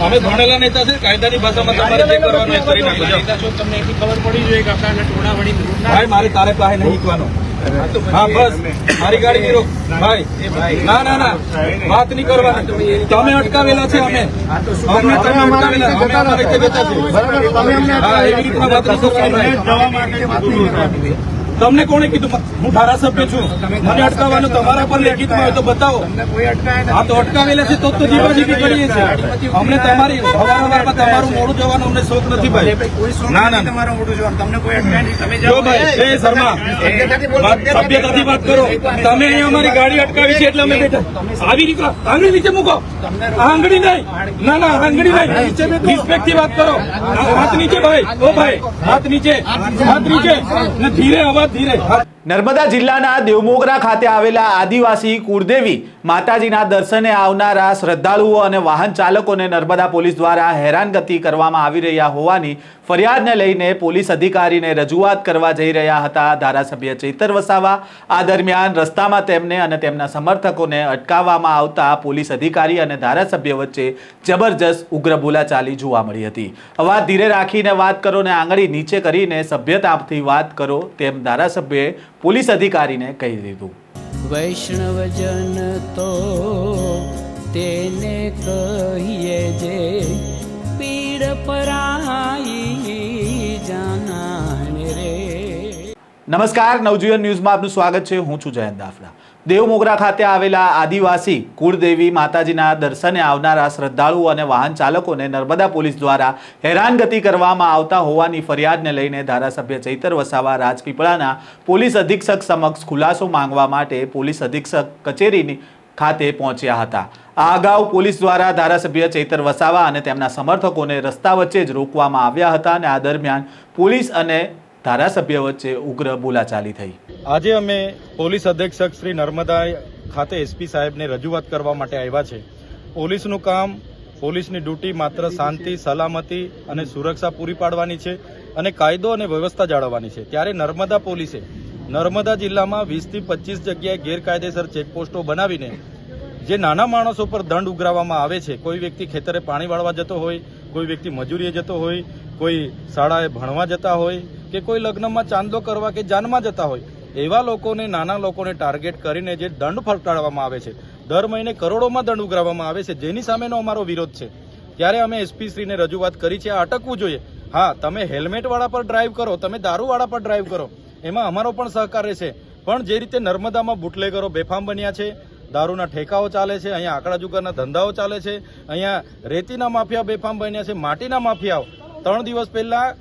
અમે ભણેલા નેતા છે કાયદાની ભાષામાં તમારે જે કરવાનું એ કરી નાખો તમને એટલી ખબર પડી જોઈએ કે આપણા ટોળા ભાઈ મારે તારે પાસે નહીં શીખવાનો હા બસ. મારી ગાડી રોક ભાઈ ના ના ના. વાત નહીં કરવાની. તમે અટકાવેલા છે અમે. અમને તમે અટકાવેલા. અમે અમારી રીતે બેઠા એવી રીતના વાત નહીં કરવાની. ભાઈ. તમને કોણે કીધું હું ધારાસભ્ય છું મને અટકાવવાનું તમારા પર લેખિતમાં હોય તો બતાવો આ હા તો અટકાવેલા છે તો તો જીવાજીબી કરીએ છીએ અમને તમારી હવારવારમાં તમારું મોડું જવાનો અમને શોખ નથી ભાઈ ના ના તમારું મોડું જવાનું તમને કોઈ અટકાય નહીં તમે જો ભાઈ એ શર્મા સભ્યતાથી વાત કરો તમે અહીંયા અમારી ગાડી અટકાવી છે એટલે અમે બેઠા આવી રીતે આંગળી નીચે મૂકો આંગળી નહીં ના ના આંગળી નહીં રિસ્પેક્ટથી વાત કરો હાથ નીચે ભાઈ ઓ ભાઈ હાથ નીચે હાથ નીચે ને ધીરે અવાજ ધીરે હાથ નર્મદા જિલ્લાના દેવમોગરા ખાતે આવેલા આદિવાસી કુળદેવી માતાજીના દર્શને આવનારા શ્રદ્ધાળુઓ અને વાહન ચાલકોને નર્મદા પોલીસ દ્વારા હેરાનગતિ કરવામાં આવી રહ્યા હોવાની ફરિયાદને લઈને પોલીસ અધિકારીને રજૂઆત કરવા જઈ રહ્યા હતા. ધારાસભ્ય ચેતર વસાવા આ દરમિયાન રસ્તામાં તેમને અને તેમના સમર્થકોને અટકાવવામાં આવતા પોલીસ અધિકારી અને ધારાસભ્ય વચ્ચે જબરજસ્ત ઉગ્ર બોલાચાલી જોવા મળી હતી. અવાજ ધીરે રાખીને વાત કરો ને આંગળી નીચે કરીને સભ્યતાથી વાત કરો તેમ ધારાસભ્યએ પોલીસ અધિકારીને કહી દીધું. વૈષ્ણવજન તો તેને કહીએ જે પીડ પરાઈ જાનાને રે. નમસ્કાર નવજીવન ન્યૂઝમાં આપનું સ્વાગત છે. હું છું જયંત દાફડા. દેવમોગરા ખાતે આવેલા આદિવાસી કુળદેવી માતાજીના દર્શને આવનારા શ્રદ્ધાળુઓ અને વાહન ચાલકોને નર્મદા પોલીસ દ્વારા હેરાનગતિ કરવામાં આવતા હોવાની ફરિયાદને લઈને ધારાસભ્ય ચૈતર વસાવા રાજપીપળાના પોલીસ અધિક્ષક સમક્ષ ખુલાસો માંગવા માટે પોલીસ અધિક્ષક કચેરીની ખાતે પહોંચ્યા હતા. આ અગાઉ પોલીસ દ્વારા ધારાસભ્ય ચૈતર વસાવા અને તેમના સમર્થકોને રસ્તા વચ્ચે જ રોકવામાં આવ્યા હતા અને આ દરમિયાન પોલીસ અને ધારાસભ્ય વચ્ચે ઉગ્ર બોલાચાલી થઈ. આજે અમે પોલીસ અધિક્ષક શ્રી નર્મદા ખાતે એસપી સાહેબને રજૂઆત કરવા માટે આવ્યા છે. પોલીસનું કામ પોલીસની ડ્યુટી માત્ર શાંતિ, સલામતી અને સુરક્ષા પૂરી પાડવાની છે અને કાયદો અને વ્યવસ્થા જાળવવાની છે. ત્યારે નર્મદા પોલીસે નર્મદા જિલ્લામાં વીસથી પચીસ જગ્યાએ ગેરકાયદેસર ચેકપોસ્ટો બનાવીને જે નાના માણસો પર દંડ ઉઘરાવવામાં આવે છે, કોઈ વ્યક્તિ ખેતરે પાણી વાળવા જતો હોય, કોઈ વ્યક્તિ મજૂરીએ જતો હોય, કોઈ શાળાએ ભણવા જતા હોય કે કોઈ લગ્નમાં ચાંદલો કરવા કે જાનમાં જતા હોય એવા લોકોને, નાના લોકોને ટાર્ગેટ કરીને જે દંડ ફટકારવામાં આવે છે, દર મહિને કરોડોમાં દંડ ઉઘરાવવામાં આવે છે, જેની સામેનો અમારો વિરોધ છે. ત્યારે અમે એસપી શ્રીને રજૂઆત કરી છે, અટકવું જોઈએ. હા, તમે હેલ્મેટવાળા પર ડ્રાઈવ કરો, તમે દારૂવાળા પર ડ્રાઈવ કરો. એમાં અમારો પણ સહકાર રહેશે પણ જે રીતે નર્મદામાં બુટલેગરો બેફામ બન્યા છે, દારૂના ઠેકાઓ ચાલે છે, અહીંયા આંકડા જુગારના ધંધાઓ ચાલે છે, અહીંયા રેતીના માફિયા બેફામ બન્યા છે, માટીના માફિયાઓ. ત્રણ દિવસ પહેલા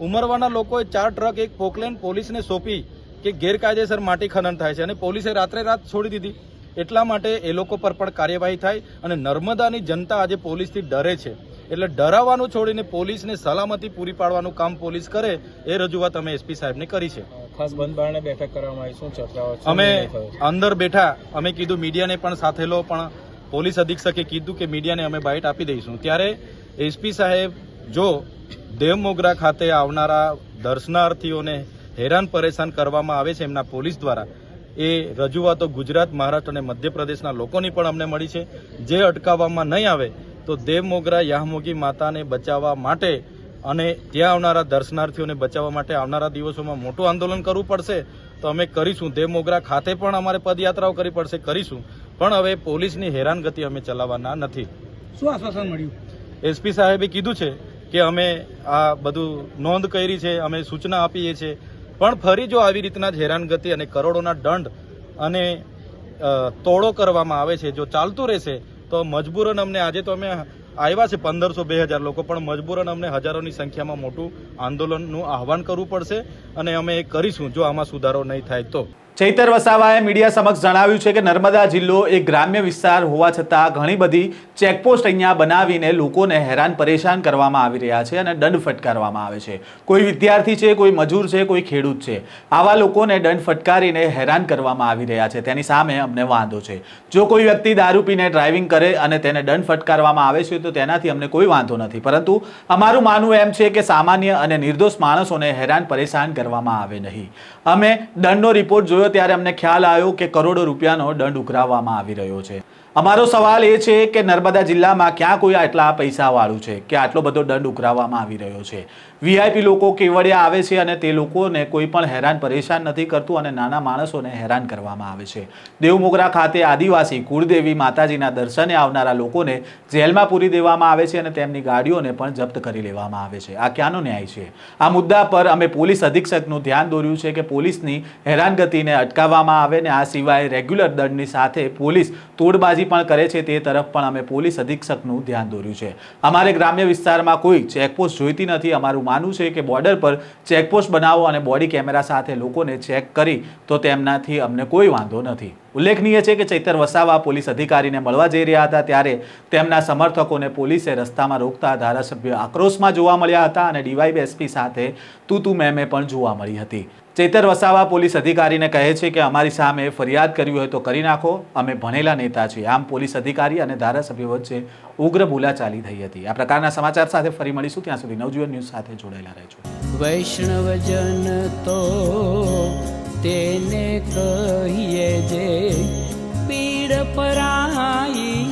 ઉમરવાના લોકોએ ચાર ટ્રક, એક પોકલેન પોલીસને સોંપી. કે ગેરકાયદેસર માટી ખનન થાય છે અને પોલીસે રાત્રે રાત છોડી દીધી. એટલા માટે એ લોકો પર પણ કાર્યવાહી થાય અને નર્મદાની જનતા આજે પોલીસથી ડરે છે. એટલે ડરાવવાનું છોડીને પોલીસને સલામતી પૂરી પાડવાનું કામ પોલીસ કરે એ રજૂઆત અમે એસપી સાહેબને કરી છે. ખાસ બંધ બેઠક કરવામાં આવી. શું ચર્ચાઓ અમે? અંદર બેઠા અમે કીધું મીડિયાને પણ સાથે લો પણ પોલીસ અધિક્ષકે કીધું કે મીડિયાને અમે બાઇટ આપી દઈશું. ત્યારે એસપી સાહેબ જો દેવમોગરા ખાતે આવનારા દર્શનાર્થીઓને હેરાન પરેશાન કરવામાં આવે છે એમના પોલીસ દ્વારા. એ રજૂઆતો ગુજરાત મહારાષ્ટ્ર અને મધ્યપ્રદેશના લોકોની પણ અમને મળી છે. જે અટકાવવામાં નહીં આવે તો દેવમોગરા યાહમોગી માતાને બચાવવા માટે અને ત્યાં આવનારા દર્શનાર્થીઓને બચાવવા માટે આવનારા દિવસોમાં મોટું આંદોલન કરવું પડશે. તો અમે કરીશું. દેવમોગરા ખાતે પણ અમારે પદયાત્રાઓ કરવી પડશે. કરીશું. પણ હવે પોલીસની હેરાનગતિ અમે ચલાવવાના નથી. શું આશ્વાસન મળ્યું? એસપી સાહેબે કીધું છે કે અમે આ બધું નોંધ કરી છે અમે સૂચના આપીએ છીએ. પણ ફરી જો આવી રીતના જ હેરાનગતિ અને કરોડોના દંડ અને તોડો કરવામાં આવે છે, જો ચાલતું રહેશે, તો મજબૂરન અમને આજે તો અમે આવ્યા છે પંદરસો બે હજાર લોકો, પણ મજબૂરન અમને હજારોની સંખ્યામાં મોટું આંદોલનનું આહવાન કરવું પડશે અને અમે એ કરીશું, જો આમાં સુધારો નહીં થાય તો. ચૈતર વસાવાએ મીડિયા સમક્ષ જણાવ્યું છે કે નર્મદા જિલ્લો એક ગ્રામ્ય વિસ્તાર હોવા છતાં ઘણી બધી ચેકપોસ્ટ અહીંયા બનાવીને લોકોને હેરાન પરેશાન કરવામાં આવી રહ્યા છે અને દંડ ફટકારવામાં આવે છે. કોઈ વિદ્યાર્થી છે, કોઈ મજૂર છે, કોઈ ખેડૂત છે, આવા લોકોને દંડ ફટકારીને હેરાન કરવામાં આવી રહ્યા છે. તેની સામે અમને વાંધો છે. જો કોઈ વ્યક્તિ દારૂ પીને ડ્રાઇવિંગ કરે અને તેને દંડ ફટકારવામાં આવે છે, તો તેનાથી અમને કોઈ વાંધો નથી. પરંતુ અમારું માનવું એમ છે કે સામાન્ય અને નિર્દોષ માણસોને હેરાન પરેશાન કરવામાં આવે નહીં. અમે દંડનો રિપોર્ટ જોયો ત્યારે અમને ખ્યાલ આવ્યો કે કરોડો રૂપિયાનો દંડ ઉઘરાવવામાં આવી રહ્યો છે. અમારો સવાલ એ છે કે નર્મદા જિલ્લામાં ક્યાં કોઈ આટલા પૈસાવાળું છે? કે આટલો બધો દંડ ઉઘરાવવામાં આવી રહ્યો છે? વીઆઈપી લોકો કેવડિયા આવે છે અને તે લોકોને કોઈ પણ હેરાન પરેશાન નથી કરતું અને નાના માણસોને હેરાન કરવામાં આવે છે. દેવમોગરા ખાતે આદિવાસી કુળદેવી માતાજીના દર્શને આવનારા લોકોને જેલમાં પૂરી દેવામાં આવે છે અને તેમની ગાડીઓને પણ જપ્ત કરી લેવામાં આવે છે. આ ક્યાંનો ન્યાય છે? આ મુદ્દા પર અમે પોલીસ અધિક્ષકનું ધ્યાન દોર્યું છે કે પોલીસની હેરાનગતિને અટકાવવામાં આવે ને આ સિવાય રેગ્યુલર દંડની સાથે પોલીસ તોડબાજી પણ કરે છે તે તરફ પણ અમે પોલીસ અધિક્ષકનું ધ્યાન દોર્યું છે. અમારે ગ્રામ્ય વિસ્તારમાં કોઈ ચેકપોસ્ટ જોઈતી નથી. અમારું માનવું છે કે બોર્ડર પર ચેકપોસ્ટ બનાવો અને બોડી કેમેરા સાથે લોકોને ચેક કરી તો તેમનાથી અમને કોઈ વાંધો નથી. ઉલ્લેખનીય છે કે ચૈતર વસાવા પોલીસ અધિકારીને મળવા જઈ રહ્યા હતા ત્યારે તેમના સમર્થકોને પોલીસે રસ્તામાં રોકતા ધારાસભ્ય આક્રોશમાં જોવા મળ્યા હતા અને ડીવાયએસપી સાથે તું તું મેમે પણ જોવા મળી હતી. ચૈતર વસાવા પોલીસ અધિકારીને કહે છે કે અમારી સામે ફરિયાદ કરવી હોય તો કરી નાખો. અમે ભણેલા નેતા છીએ. આમ પોલીસ અધિકારી અને ધારાસભ્ય વચ્ચે ઉગ્ર બોલાચાલી થઈ હતી. આ પ્રકારના સમાચાર સાથે ફરી મળીશું. ત્યાં સુધી નવજીવન ન્યૂઝ સાથે જોડાયેલા રહેજો. વૈષ્ણવજન તો તેને કહીએ જે પીડ પરાઈ